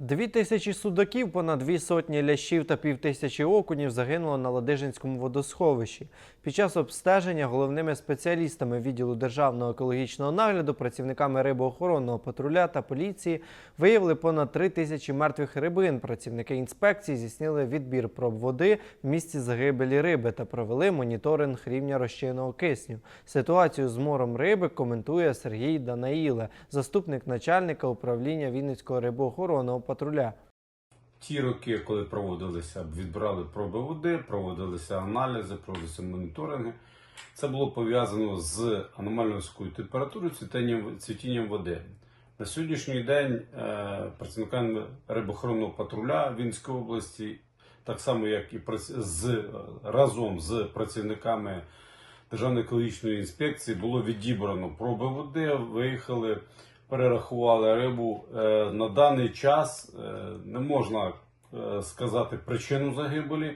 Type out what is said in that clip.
Дві тисячі судаків, понад дві сотні лящів та півтисячі окунів загинуло на Ладижинському водосховищі. Під час обстеження головними спеціалістами відділу державного екологічного нагляду, працівниками рибоохоронного патруля та поліції виявили понад три тисячі мертвих рибин. Працівники інспекції здійснили відбір проб води в місці загибелі риби та провели моніторинг рівня розчинного кисню. Ситуацію з мором риби коментує Сергій Данаїле, заступник начальника управління Вінницького рибоохоронного патруля. Ті роки, коли проводилися, відбирали проби води, проводилися аналізи, проводилися моніторинги. Це було пов'язано з аномально температурою, цвітінням, води. На сьогоднішній день е, працівниками рибохоронного патруля Вінської області, так само як і з, разом з працівниками Державної екологічної інспекції, було відібрано проби води, виїхали, перерахували рибу. Е, на даний час е, не можна е, сказати причину загибелі.